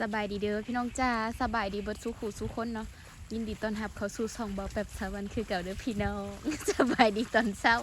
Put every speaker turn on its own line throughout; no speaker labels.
สบายดีเด้อพี่น้องจ้าสบายดีเบิดสู้ขู่สู้คนเนาะยินดีต้อนรับเข้าสู่ช่องเบาแบบสาวันคือเก่าเด้อพี่น้องสบายดีตอนเช้า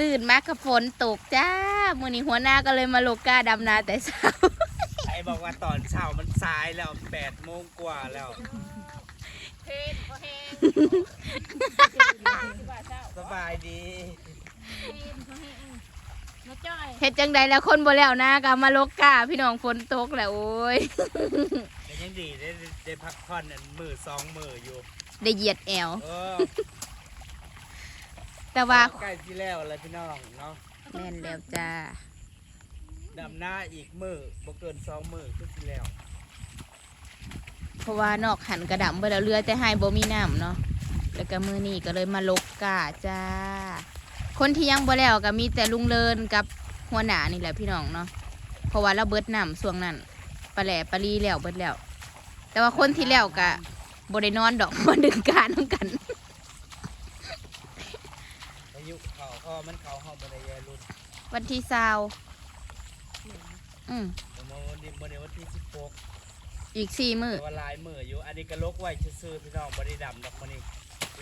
ตื่นมากับฝนตกจ้ามื้อนี้หัวหน้าก็เลยมาโลกาดำนาแต่เช้า
ไอ้บอกว่าตอนเช้ามันสายแล้วแปดโมงกว่าแล้วสบายดี
เฮ็ดจังใดแล้วคนบ่แล้วนะก็มาโลกาพี่น้องฝนตกแล้วโอ้ย
แต่ยังดีได้ได้พักผ่อนอันมือสองมืออยู่
ได้เหยียดแอว
เออ
แต่ว่า
ใกล้ที่แล้วอะไรพี่น้องเนาะ
แม่นแล้วจ้า
ดำหน้าอีกมือบ่เกินสองมือคือที่แล้ว
เพราะว่านอกหันกระดำไปแล้วเรือแต่ให้บ่มีน้ำเนาะแล้วก็มือนี้ก็เลยมาลกกาจ้า คนที่ยังบ่แล้วก็มีแต่ลุงเลินกับหัวหน้านี่แหละพี่น้องเนาะเพราะว่าเราเบิดน้ำช่วงนั้นปลาแหล่ปลาลีแล้วเบิดแล้ว แต่ว่าคนที่แล้วก็บ่ได้นอนดอกมาดึงการน้ำกัน
อายุเขาพอมันเขาห้องบันไดแย่รุ่น
วันที่ซาวอืม
แต่มาวันนี้วันนี้วันที่สิบหก
อีกสี่มือ
แต่ว่าหลายมืออยู่อันนี้ก็ลกไว้ซื่อๆพี่น้องบ่ได้ดำดอกมันนี่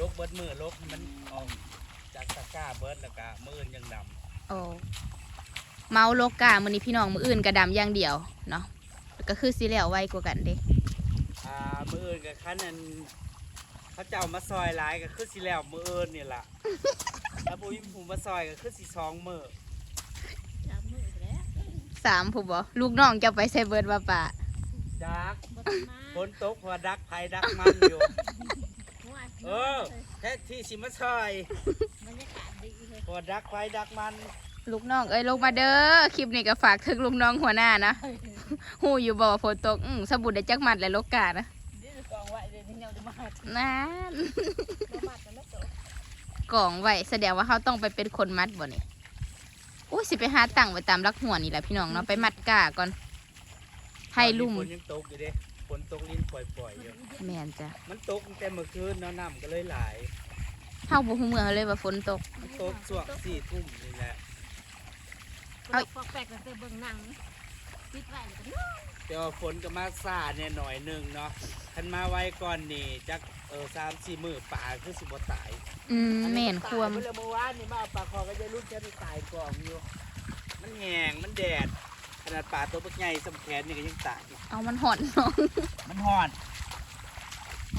ลกเบิดมือลกให้มันออก จากตะกร้าเบิดแล้วก็มืออื่นยังดำ
โอ้เมาโลกามื้อนี้พี่น้องมื้ออื่นก็ดำอย่างเดียวเนาะแล้วก็คือสิแล้วไวกว่ากันเด้
อ่ามืออื่นกับขั้นนั้นเขาเจ้ามาซอยหลายก็คือสิแล้วมืออื่นนี่ล่ะ แล้วบุญผูมาซอยก็คือสิสองมือ
สามผู้บ่ลูกน้องจะไปใส่เบิร์ดว่าป่า
ดักฝนตกพอดักไผดักมันอยู่ เออแท้ที่สิมาซอยพอดักไผดักมัน
ลูกน้องเอ้ยลงมาเด้อคลิปนี้ก็ฝากถึงลูกน้องหัวหน้านะหูอยู่บ่ว่าฝนตกอืมสบู่ได้จักมัดและโลกานะนั่นกล่องไว้แสดงว่าเขาต้องไปเป็นคนมัดบ่นี่อุ้ยสิไปหาตังค์ไว้ตามรักหัวนี่แหละพี่น้องเนาะไปมัดกาก่อนให้ลุ่ม
ฝนยังตกอยู่เด้ ฝนตกลิ้นปล่อยๆอยู่
แม่นจ้ะ
มันตกตั้งแต่เมื่อคืนเนาะน้ำก็เลยหลาย
เฮาบ่ฮู้เมื่อเลยว่าฝนตก
มันตกช่วงสี่ทุ่มนี่แหละ
เอา
ปอกแปลกแต่เบิ่งหนังปิดไว้แล้วก็
แต่ว่าฝนก็มาซาเนี่ยหน่อยหนึงเนาะคันมาไว้ก่อนนี่จักเออสามสี่มือป่าคือสิบ่ตาย
อืมแม่นควม
เมื่อเมื่อวานนี่มาเอาปลาคอก็จะรุ่นจะได้ตายกองอยู่ มันแห้งมันแดดข นาดปลาตัวบักใหญ่สำแขนนี่ก็ยังตายอยู่
เอามันห่อนเนาะ
มันหอด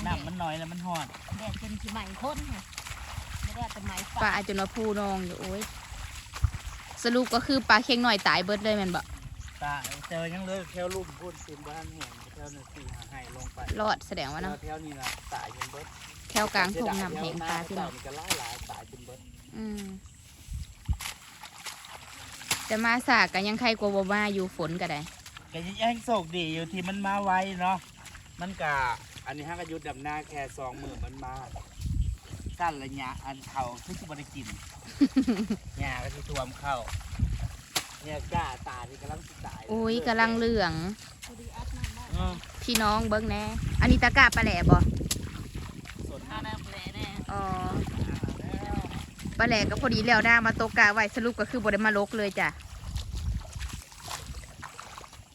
น้ำมันน้อยแล้วมันหอด
แดดเป็นสีใหม่คนค่ะไม่ได้แต่ไหม
ปลาอาจจะมาพูนองอยู่โอ้ยสรุปก็คือปลาเค็งหน่อยตายเบิดเลยแม่นบ่
ตายเจอยังเลยแถวลุ่มพุ่นซีนบ้านแห้งแถวนึงสี่หาให้ลงไป
รอดแสดงว่าเนาะ
แถวนี้นะตายจนเบิด
แถวกลางทุ่งน้ำแหงปลาพี่น้อง
เจ้นี่ก็หลายหลายตายจนเบิด
อืม แต่มาสากกันยังใครกลัวบ่มาอยู่ฝนก็ได้
ก็ยังโชคดีอยู่ที่มันมาไวเนาะมันกะอันนี้ฮะก็หยุดดำหน้าแค่สองมือมันมาสั้นระยะอันเข่าคือสิบได้กินหญ้าก็ที่ท่วมเข้าเนี่ยกล้าตาที่กำลังสิตาย
โอ้ยกำลังเหลือง
พอดีอัดน้ำได้
เออ
พี่น้องเบิ้งแน่อันนี้ตะกร้าปลาแหล่บ่
สน
ถ้าได้แผลแน่
อ๋อ ปลาแหล่ก็พอดีแล้วหน้ามาตกกาไว้สรุปก็คือบ่ได้มาลกเลยจ้ะ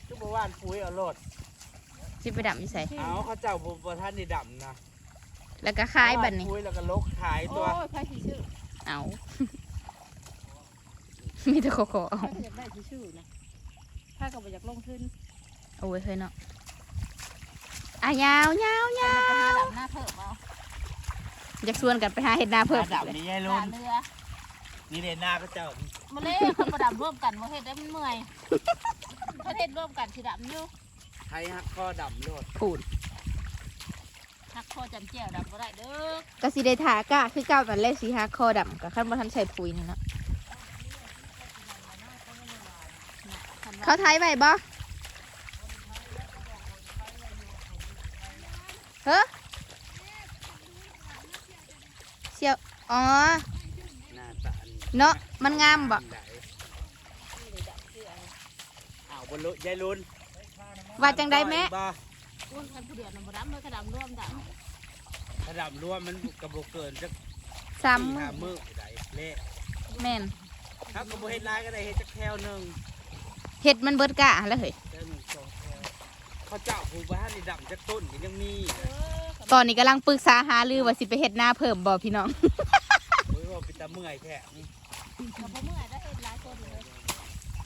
ทุกว่านปุ๋ยเอาโลด
สิไปดำอยู่ใส่
เอาเขาเจ้าบุบท่านนี่ดำนะ
แล้วก็คายบัดนี้
ปุ๋ยแล้วก็ลกขาย
โอ้
ตัวย
ไพ่สีชื่อ
เอามีแต่ขอขอเอา
ไพ่อยากได้สีชื่อนะถ้าก็บ่อยากลงทุน
โอ้ยเฮ้ยเนาะอะยาวยาวยา
ไปหาว
ว
ดำหน้าเพิ่มเอา
อยากชวนกันไปหาเห็ดนาเพิ่ม
หน้าดำนี่ยาย
ห
ลุ
น้านเรือ
นี่เด่นหน้าเขาเจ้า
มาเล่คนประดำร่วมกันว่าเฮ็ดได้มันเมื่อยประเทศร่วมกันสีดำอยู่
ไทยฮักข้อดำโลด
ผูด
หักคอจำเจียวดำก็ได้เด้อกะ
สิได้ถากะคือเก้าตันเลขสีหาคอดำกับขั้นบ่ทันใส่ปุ๋ยนี่เนาะ
คัน
เขาไทยไว้บ่เฮ้อเชียว อ๋อ
หน้าตานี่
เนาะมันงามบ่
อ้าวบนลุยายลุน
ว่าจังได้แม่
บ่
อ้วนคันผู้เดียวน่ะบ่ดำเลยกระดำร่วมด
ถ้าดำรวมมันกระโบเกินสัก
ซ้
สี่ห้ามือได้เละำ
แม่น
ถ้ากระโบเฮ็ดลายก็ได้เฮ็ดจักแถวหนึ่ง
เฮ็ดมันเบิดกะแล้วเฮ้ย
ได้หนึ่งสองแถวเขาเจ้าผู้บ้านนี่ดำจากต้นก็ยังมี
เออ
ตอนนี้กำลังปรึกษาหารือว่าสิไปเฮ็ดหน้าเพิ่มบ่พี่น้อง
โอ้ยว่าเป็นตาเมื่อยแท้นี่
กับพ่อเมื่อยได้เห็นหลายคนเลย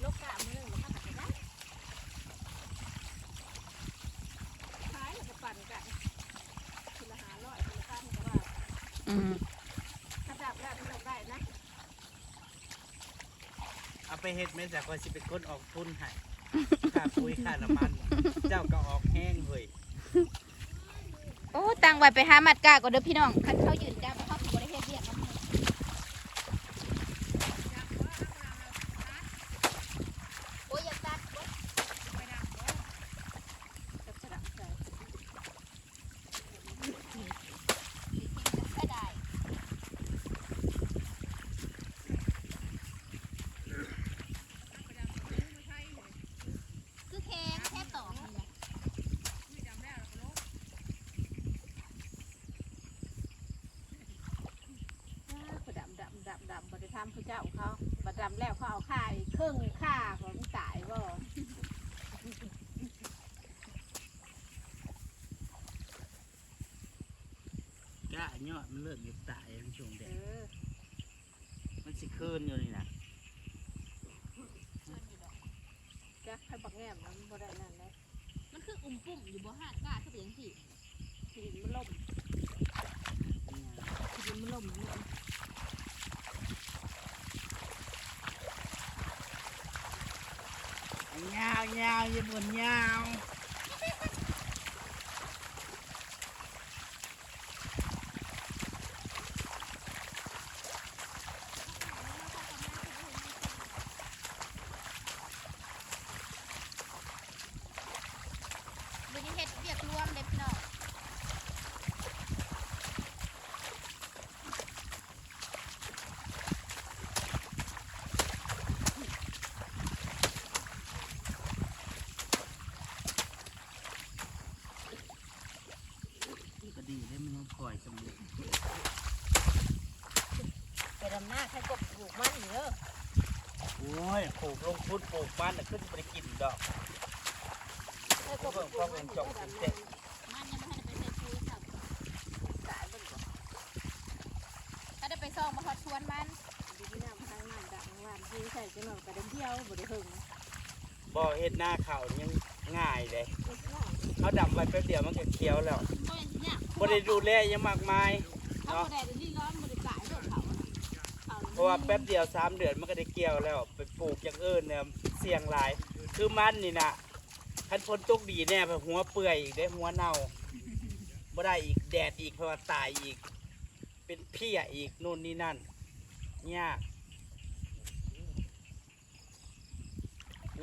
ลกกะมือหนึ่งแล้วก็ตัดไปได้ขายแล้วก็ปั่นกันทีละหาร้อยทีละพันก็ว่า
อืม
ถ้าดับแล้วมันได้นะ
เอาไปเฮ็ดแม่จากว่าสิเป็นคนออกทุนให้ค่าปุ๋ยค่าน้ำมัน เจ้าก็ออกแห้งเว้ย
โอ้ตังไว้ไปหามัดกะก่อนเด้อพี่น้องคันเขายืนจ้าบ่เขาสิบ่ได้เฮ็ดเวียกนำโอ้ยอย่าตัดบ่
จะสลับใส่
ก็ได้
คือแข็งแค่ต่อมันแหละ
เขาดำดำดำดำบริทำเขาเจ้าเขาบัดดำแล้วเขาเอาข่ายเครื่องข่าของตายบ่
กะยอดมันเลิกเก็บตายมันช่วงแด
เอ
ด
อ
มันสิคืนอยู่นี่นะ
จักให้บักแง่มมันบ่ได้นั่นเลย
มันคืออุ่มปุ่มอยู่บ่หาดกล้าคือเป็นอย่างที่
ทีดินมันล่มทีดินมันล่มนี่
ยาวยาวๆอย่าบ่นยาว
มื้อนี้เฮ็ดเวียกรวมเด้อพี่น้อง
ก็ดีได้มันต้องปล่อยสมุน
ไปดำหน้าใครกบปลูกมันเยอะ
โอ้ยปลูกลงทุนปลูก มันน่ะขึ้นไปกินดอก
ใครก
ก็
บป
เพิ่
ลู
ม
ก
ความ
มั
เป็นจ
อะ
อก
ดำ
เป็นเจ็
น้า
ด
มันยังไม่ทันได้ไปใส่ปุ๋ยสับ
ตายมันก่อน
ถ้าได้ไปซ่องมาฮอดชวนมัน
ดีที่น้ำทางน้ำดังว่านที่ใส่จังหน่อยกระเด็นเที่ยวบ่ได้หึง
บ่เฮ็ดหน้าเขาวยังง่ายเลย
เขา
ดำไว้แป๊บเดียวมันก็เคี้ยวแล้ว
ก็อย่างที่เนี่ย
บ่ได้ดูแลยังมากมาย
เขาบ่ได้ที่ร้อนบ่ได้กายรถเขาเขา
เพราะว่าแป๊บเดียวสามเดือนมันก็ได้เกี่ยวแล้ว ไปปลูกอย่างอื่นเนี่ย เสี่ยงหลาย คือมันนี่นะคันฝนตกดีแน่ไปหัวเปื่อยอีกได้หัวเน่าบ่ได้อีกแดดอีกเพราะว่าตายอีก เป็นเพี้ยอีกนู่นนี่นั่นยาก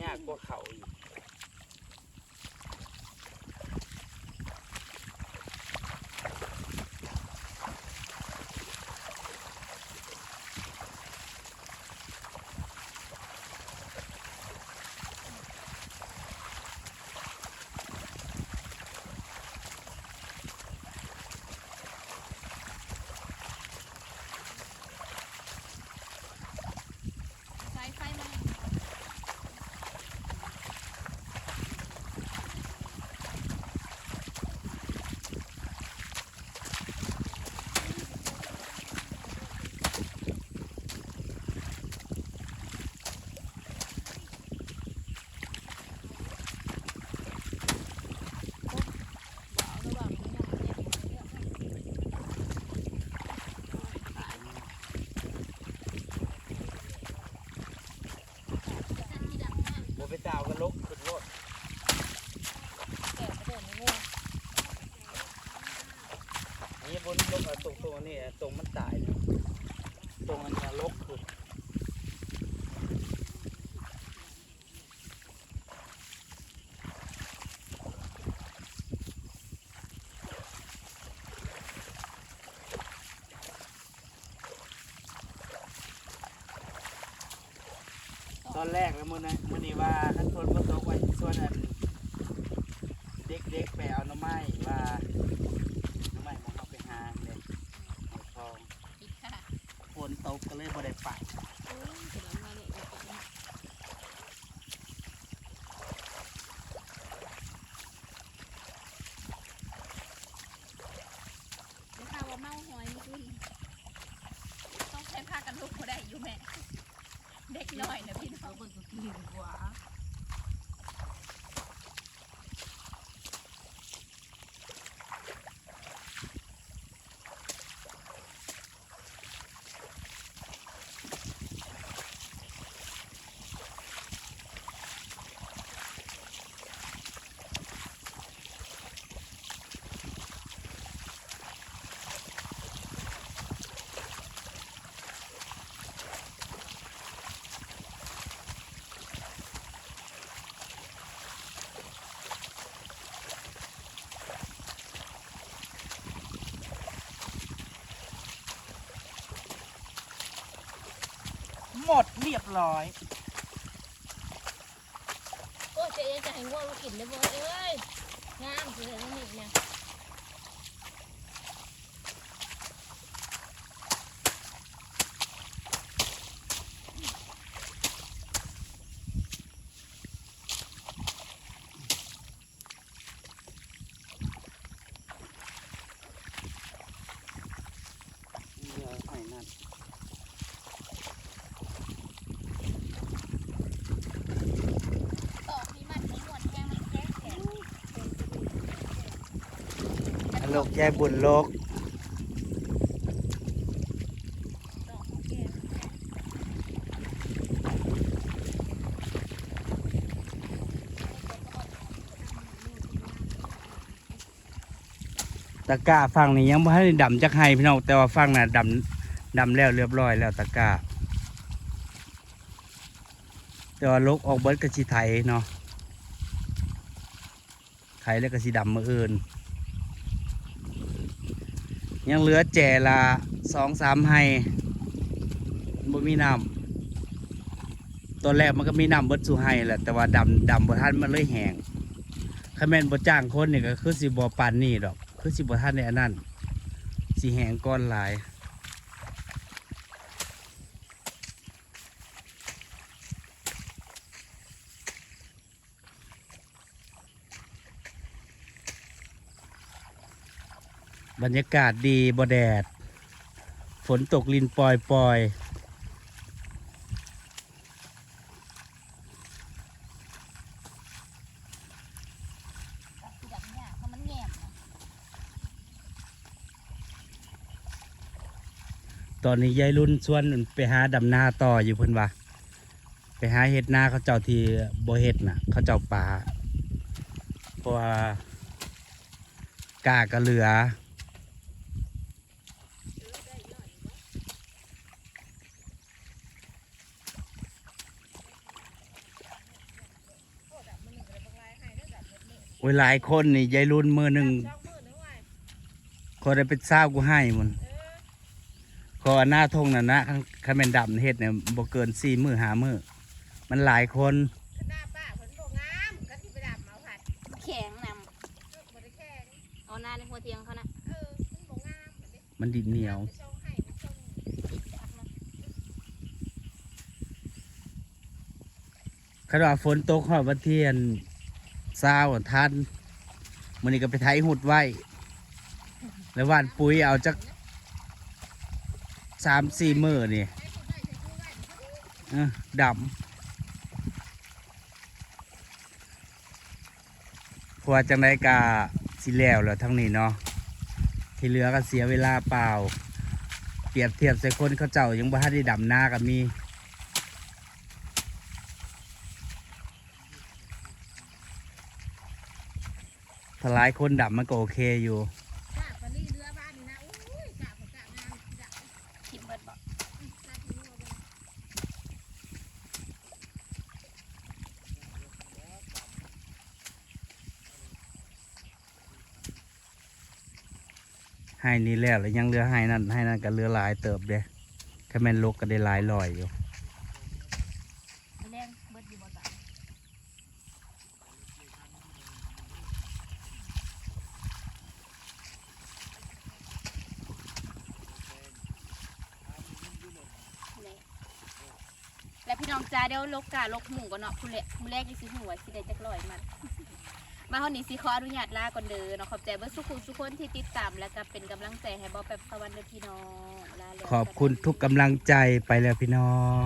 ยากกว่าเขาอีก
ใช้ไฟมัน
บ่ไปดาวกันลกขึ้นรถ
แก่กระเดินไม่ง่วง
อันนี้บนลกเอาตรงตรง นี้ตรงมันตายเนี่ยตรงอันนี้ลกขึ้นตอนแรกแล้วมื้อนะมื้อนี้ว่าคันทนบ่ตกไว้ส่วนอันเด็กๆไปเอาหน่อไม้ว่าหน่อไม้ของเราไปหาเลยเอาทอง
อีกค่ะ
ฝนต กก็เลยบ่ได้ไป
โอ้ยเป็นยังไงเนี่ย น้อยนะพี่น้อง
เบิ่งก็กินกว่า
หมดเรียบร้อย
โอ้เจ๊จะให้ง่วงมากินได้บ่เอ้ยงามคือเห็นนี่เนี่ย
เดี๋ยวหอยนั่น
ตอกนี่มันไม่หมดแกงมันแกงแข็ง
โลกยายบุญโลก
ตะ
กร้าฟังนี่ยังบ่ให้ดำจักให้พี่น้องแต่ว่าฟังน่ะดำดำแล้วเรียบร้อยแล้วตะกร้าแต่ว่าลกออกเบิดกระสิไถเนาะไถแล้วก็สิดำมืออื่น ยังเหลือแจละสองสามให้บ่มีน้ำตอนแรกมันก็มีน้ำเบิดสู่ให้แหละแต่ว่าดำดำบ่ทันมันเลยแห้งคันแมนบ่จ้างคนนี่ก็คือสิบ่ปานนี่ดอก คือสิบ่ทันในอันนั้นสิแห้งก้อนหลาย บรรยากาศดีบ่แดด ฝนตกลินปล่อยปล่อยตอนนี้ยายรุ่นชวนไปหาดำนาต่ออยู่เพิ่อนว่าไปหาเห็ดนาเขาเจ้าที่บ่เห็ดน่ะ เขาเจ้าป่าเพราะว่ากากระเหลือ โอ้ยหลายคนนี่ยายรุ่นมือหนึ่งขอได้เป็นเศร้ากูให้มันขอหน้าทงน่ะนะคันแม่นดำเฮ็ดเนี่ยบ่เกินสี่มือหามือมันหลายคน
หน้าป้าเพิ่นบ่งามก็สิไปดำเอาผัด
แข็งน
เออบ่ได้แค่นี้ำ
เอาหน้าในหัวเทียงเขานะ
เออมันบ่งามบัดนี้
มันดินเหนียว
ไปช่องให้มันช่อง
จับมัน
คันว่าฝนตกฮอดวันเทียน เศร้าทันมื้อนี้ก็ไปไถหุดไว้ แล้วว่านปุ๋ยเอาจักสามสี่มือนี่ดำพราะว่าจังไดกาสิแล้วแล้วทั้งนี้เนาะที่เหลือก็เสียเวลาเปล่า เปรียบเทียบใส่คนเขาเจ้ายังบ่ทันได้ดำหน้ากับมี ถ้าห ลายคนดำมันก็โอเคอยู่ให้นี่แล้วแล้วยังเหลือให้นั่นให้นั่นก็เหลือหลายเติบเด้ถ้าแม่นลกก็ได้หลายลอยอยู่
แรงเบิดอยู่บ่จ้ะ แล้ว พี่น้องจ้าเดี๋ยวลกกาลกหมูก่อนเนาะคุณเละคุณแรกยี่สิหัวสิได้จักลอยมันมาเฮานี้สิขออนุญาตลาก่อนเด้อเนาะขอบใจเบิดสุขุทุกคนที่ติดตามและก็เป็นกำลังใจให้บอแบบสวรรค์เด้อพี่น้องลาแล้ว
ขอบคุณทุกกำลังใจไปแล้วพี่น้อง